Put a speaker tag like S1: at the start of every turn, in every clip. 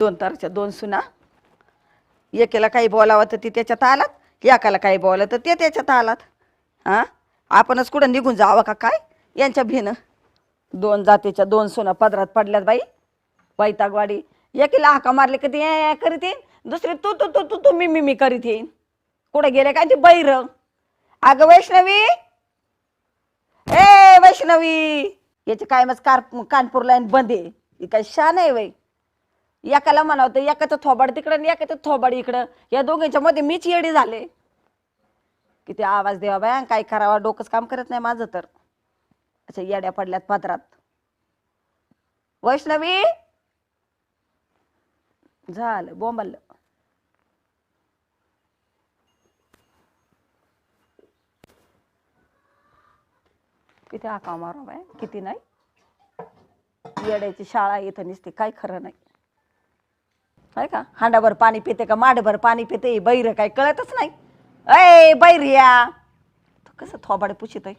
S1: दोन तारच्या दोन सुना. एकेला काही बोलावं तर ती त्याच्यात आलात एकाला काही बोलावं तर ते त्याच्यात आलात. हां? आपणच कुठं निघून जावं का काय? यांच्या भिनं. दोन जातीच्या दोन सुना पदरात पडल्यात बाई. वैतागवाडी. एकीला हाका मारले कधी ए करीत येईन. दुसरी तू तू तू तू तू मी मी मी करीत येईन. कुठं गेले काय ते बैर? अगं वैष्णवी! ए वैष्णवी! याचे कायमच कार कानपूर लाईन बंद आहे. ही काय शान आहे बाई. एकाला म्हणावं एकाचं थोबाड तिकडं आणि एकाचं थोबाड इकडं. या दोघांच्या मध्ये मीच येडी झाले. किती आवाज द्यावा बाया काय करावा? डोकंच काम करत नाही माझं तर. अच्छा येड्या पडल्यात पात्रात वैष्णवी! झालं बोंबल किती आका मारा बाय किती नाही? येड्याची शाळा इथं नसते काय खरं नाही. काय का? हांडाभर पाणी पिते का? माडभर पाणी पिते? बैर काय कळतच नाही. अय बैरिया तो कसं थोबाडे पुशीत आहे?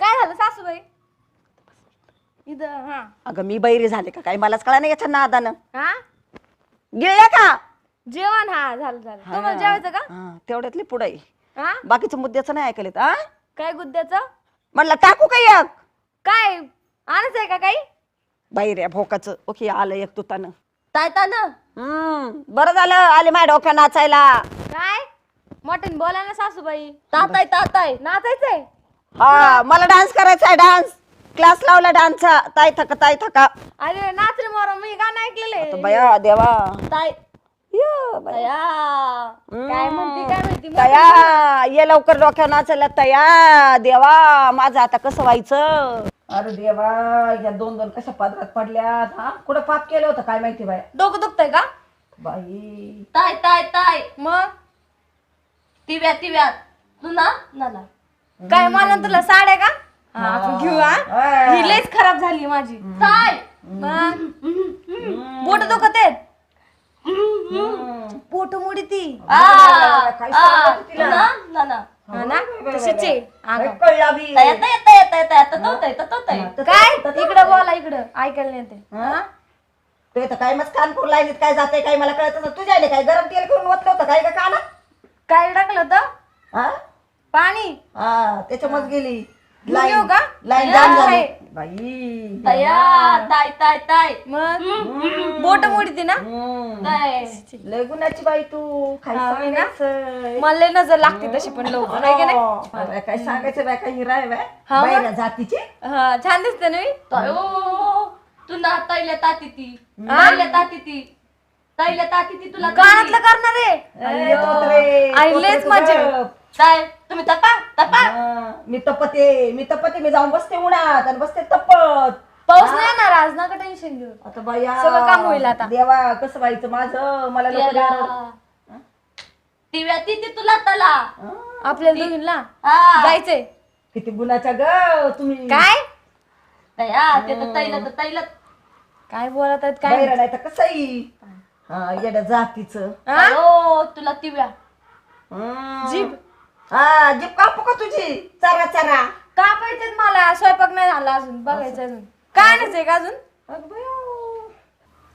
S2: काय झालं सासूबाई? इथं हा.
S1: अगं मी बैरी झाले का काय? मलाच कळा नाही याच्या नादानं.
S2: हा?
S1: गिळल्या का?
S2: जेवण हा झालं झालं. तुम्हाला जेवायचं का?
S1: हा, तेवढ्यातली पुढे
S2: हा?
S1: बाकीचं मुद्द्याचं नाही ऐकलं हा?
S2: काय गुद्द्याचं?
S1: म्हणलं टाकू का एक?
S2: काय? आणायचंय का काही?
S1: बैऱ्या भोकाचं. ओके आलं एक तुतानं
S2: तायता ना
S1: हम्म बरं झालं आले माझ्या डोक्या नाचायला.
S2: काय? मटन बोला ना सासूबाई. ताताय ताताय नाचायचंय?
S1: हा मला डान्स करायचा आहे डान्स क्लास लावला डान्सचा ताई थका ताई थका.
S2: अरे नाच रे मोर मी गाणं ऐकलेलं आहे.
S1: बया देवा.
S2: ताय
S1: या बया.
S2: तया. काय म्हणती काय म्हणती?
S1: तया. ये लवकर डोक्या नाचायला तया. देवा माझं आता कसं व्हायचं? अरे देवा या दोन दोन कशा पदरात पडल्यात हा कुठं पाप केलं होतं काय माहिती बाय
S2: डोकं दुखतंय का
S1: बाई
S3: ताय ताय ताय
S2: मग
S3: तिव्या तिव्या तू ना ना ना
S2: काय मला तुला साड्या का हा, आपण घेऊ हा
S1: हा.
S2: ही लयच खराब झाली माझी
S3: ताय
S2: मग बोट दुखत आहेत पोट मुडी ती
S1: काय
S3: आ,
S1: सांगत
S3: तू
S1: तिला?
S3: ना ना ना
S2: हा ना तशीच आहे
S1: काय
S2: अगं.
S1: कळला बी.
S3: ताय ताय ताय ताय ताय ततवतय ततवतय
S2: काय इकडं बोला इकडं. ऐकायला नाही ते
S1: हा? तू इथं काय मग कानपूर लाईनीत काय जाते काय मला कळत नसतं. तुझ्या आईने काय गरम तेल करून ओतलं होतं काय का काना
S2: काय टाकलं होतं?
S1: हा?
S2: पाणी?
S1: हा त्याच्यामुळे गेली.
S2: का?
S1: लाईन
S2: या,
S1: जाम झाली.
S2: आहे.
S1: बाई.
S3: तया ताय ताय ताय
S2: मग? बोट मुडी ती ना?
S1: हम्म.
S3: ताय
S1: लय गुणाची बाई तू.
S2: हा, होय ना? मला लय नजर लागते तशी पण लवकर आहे की नाही?
S1: हा, बाई, काय सांगायचं बाय काय हिरा आहे बाय
S2: हा, मग?
S1: बाईला जातीची?
S2: हा छान दिसते ना मी
S3: ताय तू ना ताईला ताती ती. ताईला ताती ती. ताईला ताती ती तुला
S2: कानातलं करणार आहे.
S1: अरे, तोत्रे,
S2: आई
S1: तोत्रे
S2: लयच
S1: तुझं.
S3: ताय तुम्ही तपा तपा.
S1: हा, मी तपते मी तपते मी जाऊन बसते उन्हात आणि बसते तपत.
S2: पाऊस नाही येणार आज नका टेन्शन घेऊ.
S1: आता बाया
S2: सगळं काम होईल आता.
S1: देवा कसं व्हायचं माझं? मला
S3: याला. तिव्या ती ती तुला तला
S2: आपल्याला दोघींना.
S3: हा.
S2: जायचंय.
S1: किती गुणाच्या ग तुम्ही?
S2: काय?
S3: ते तर
S2: काय बोलत आहेत काय
S1: नाही तर कसंही हा येड्या जातीचं.
S2: हा?
S3: तुला तिव्या.
S2: जीभ.
S1: हा जीप कापू का तुझी? चरा चरा.
S2: का पाहिजेत मला. स्वयंपाक नाही झाला अजून. बघायचं अजून. काय आणायचंय का अजून.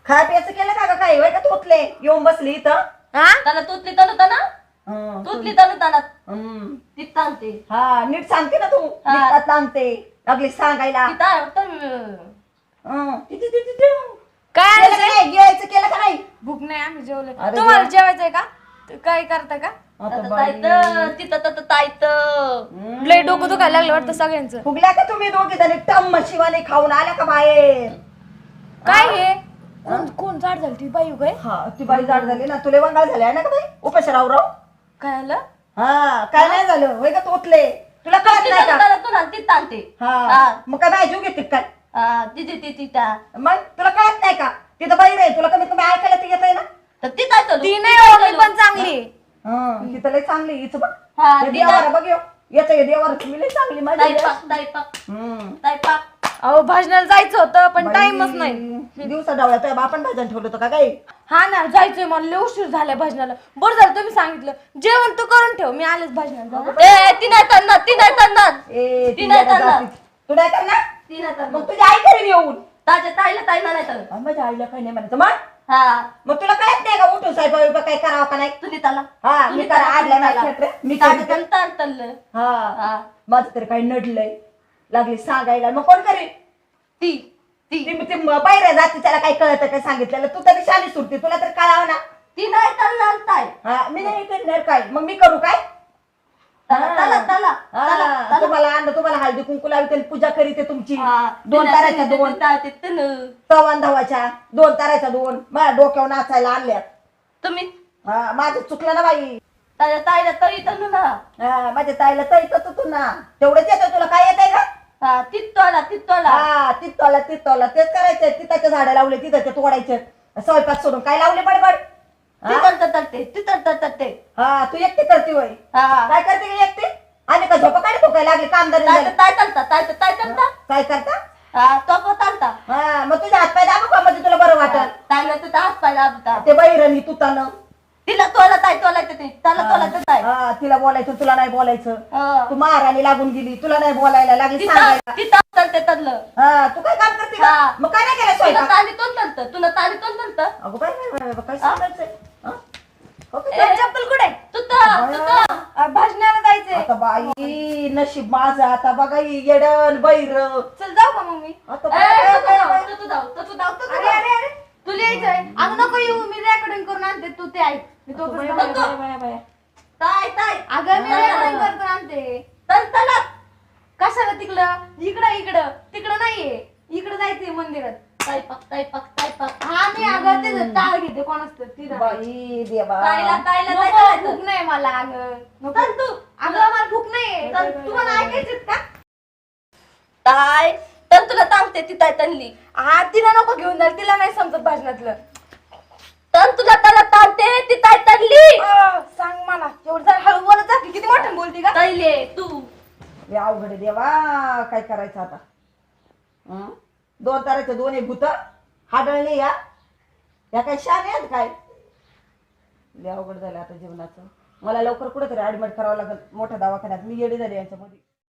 S1: खाय प्यायचं केलं का ग काही? वय का तोतले? येऊन बसली इथं?
S2: हा?
S3: त्याला तुतली तनु तना?
S1: हं,
S3: तुतली तनु तना?
S1: हं.
S3: ती ताणते.
S1: हा नीट सांगते ना तू. नीट सांगते लागली सांगायला.
S3: ती ताय वाटतं
S1: हं. ति- ति- ति- ति- ति.
S2: काय
S1: केलं का नाही? गिळायचं केलं का नाही?
S2: भूक नाही आम्ही जेवले.
S1: अरे
S2: तुम्हाला. जेवायचंय का? काय करता का?
S1: आता.
S3: तायत तिथं तर तायत
S1: हं.
S2: लय डोकं दुखायला लागलं वाटतं सगळ्यांचं.
S1: फुगल्या का तुम्ही दोघी जणी? टम शिवाने खाऊन आल्या का बाहेर?
S2: काय हे? कोण कोण जाड झाली? ती बाई काय
S1: हा ती बाई जाड झाली ना. तुले वंगाळ झाले आहे ना का बाई? उपाशी राव राव?
S2: काय आलं?
S1: हा काय नाही झालं? होय का तोतले तुला कळत नाही का?
S3: तू ना ती ताणते
S1: हा. मग काय बाय जीव घेते काय?
S3: हा, ती ती ती ती ता
S1: मग तुला कळत नाही का? तिथं बाई रे तुला कमीत कमी ऐकायला ती येत आहे ना?
S3: तर ती चालू
S2: ती नाही ओळखली पण चांगली.
S1: हं, तिथं लय चांगली हिचं बघ.
S3: हा,
S1: हे देवारा बघ यो. याचं हे देवारा तुम्ही लय चांगली माझी
S2: अहो भाजनाला जायचं होतं पण टाइमच नाही.
S1: दिवसा डावळ्या तुझ्या बापन भाजन ठेवलं होतं का काही?
S2: हा ना जायचंय मला लय उशीर झालाय भजनाला बरं झालं तुम्ही सांगितलं. जेवण तू करून ठेव मी आलेच भजनाला.
S3: ए ती नाही ताणणार ती नाही ताणणार
S1: ए
S3: ती
S1: ती
S3: नाही
S1: जरा
S3: करणार.
S1: जाती. तू नाही करणार
S3: ती नाही ताणणार
S1: मग तुझी आई करेन येऊन.
S3: ताज्या ताईला ताई म्हणायचं.
S1: अं, माझ्या आईला काही नाही म्हणायचं. मग?
S3: हा.
S1: मग तुला कळत नाही का उठून साहेब काय करावं का नाही?
S3: तुम्ही त्याला
S1: हा मी आडल्या नाही. मी
S3: ताण
S1: हा.
S3: हा.
S1: माझं तर काही नडलंय. लागली सांगायला. मग कोण करेल
S3: ती ती.
S1: ती ती बाहेर जाते त्याला काही कळत काय सांगितलेलं? तू तरी शाली सुटते तुला तर कळावं ना.
S3: ती नाही तल्ला ताई
S1: हा मी नाही करणार काय मग मी करू काय?
S3: त्याला
S1: हा, तुम्हाला आणलं तुम्हाला हळदी कुंकू लावते पूजा करीते तुमची. दोन ताराच्या दोन.
S3: तिला ते तन.
S1: चव्हाण धावाच्या दोन ताराच्या दोन. माझ्या डोक्यावर नाचायला आणल्यात.
S3: तुम्ही?
S1: हा, माझं चुकलं ना बाई.
S3: ताज्या ताईला तरी तनु ना.
S1: हा, माझ्या ताईला तरी तू ना. तेवढंच येतं तुला. काय येतंय का
S3: हा तित्तोला तित्तोला
S1: हा तिथला तिथला तेच करायचंय. तिथाचे झाडं लावले तिथं ते तोडायचे. स्वयंपाक सोडून काय लावले बडबड? हा?
S3: तिथं तटते तिथं तटते
S1: हा तू एकटी करते होय?
S3: हा.
S1: काय करते का एकटी? आणि का झोपा काढतो काय लागले कामदार
S3: ताय ताय चालता ताय ताय चालता.
S1: काय करता?
S3: हा तो पण चालता.
S1: हा मग तुझ्या हातपाय दाबू का म्हणजे तुला बरं वाटत
S3: ताईला तर हात पाय दाबता.
S1: ते बहिरणी तू तानं
S3: तिला तोला ताई तोला ते. त्याला तोला ते ताई
S1: हा तिला बोलायचं तुला नाही बोलायचं.
S3: हा.
S1: तू महाराणी लागून गेली तुला नाही बोलायला लागली
S3: तिथं
S1: सांगायला.
S3: तिथं चालते तदलं.
S1: हा तू काय काम करते का?
S3: हा.
S1: मग काय नाही केलं
S3: तुला
S1: स्वयंपाक?
S3: ताली तोल चालतं तुला ताली तोल चालतं
S1: अगो काय सांगायचंय? हा? हो का?
S2: ए, चप्पल कुठे?
S3: तू तर तर
S2: भाजण्याला जायचंय.
S1: आता बाई नशीब माझं आता बघा ही येडण बैर.
S2: चल जाऊ का मग मी
S1: आता
S3: ए,
S1: बाई,
S3: तू
S1: बाई,
S3: जाऊ,
S1: बाई.
S3: तू जाऊ, तू जाऊ, तू
S2: अरे
S3: जाऊ.
S2: अरे अरे तुला यायचंय. अगं नको येऊ मी रेकॉर्डिंग करून आणते. तू ते ऐक. मी तो.
S3: ताई ताई.
S2: अगं मी. रेकॉर्डिंग करून आणते.
S3: तल तला
S2: कशाला तिकडं? इकडं इकडं. तिकडं नाहीये. इकडं जायचंय मंदिरात.
S3: ताई पक ताई पक.
S2: हा मी अगं ते टाळ घेते कोण असतं
S1: बाई देवा.
S3: ताईला ताईला
S2: नको. भूक नाही मला अगं. नको.
S3: तू.
S2: अगं मला भूक नाही
S3: चल,
S2: तुम्हाला ऐकायचं का?
S3: ताई तर तुला सांगते ती ताई तनली
S2: हा तिला नको घेऊन जाईल तिला नाही समजत भाजनातलं
S3: तर तुला त्याला ताणते ती ताई तनली
S2: अ, सांग मला. एवढं जरा हळू बोलत जा. की किती मोठं बोलती का
S3: तैले तू.
S1: लय अवघड आहे देवा. काय करायचं आता? हं? दोन ताराचे दोन्ही भूत. हाडळले या. या काय शान आहेत काय? लय अवघड झालं आता जीवनाचं. मला लवकर कुठेतरी ॲडमिट करावं लागेल. मोठ्या दवाखान्यात. मी येडी झाली यांच्यामध्ये.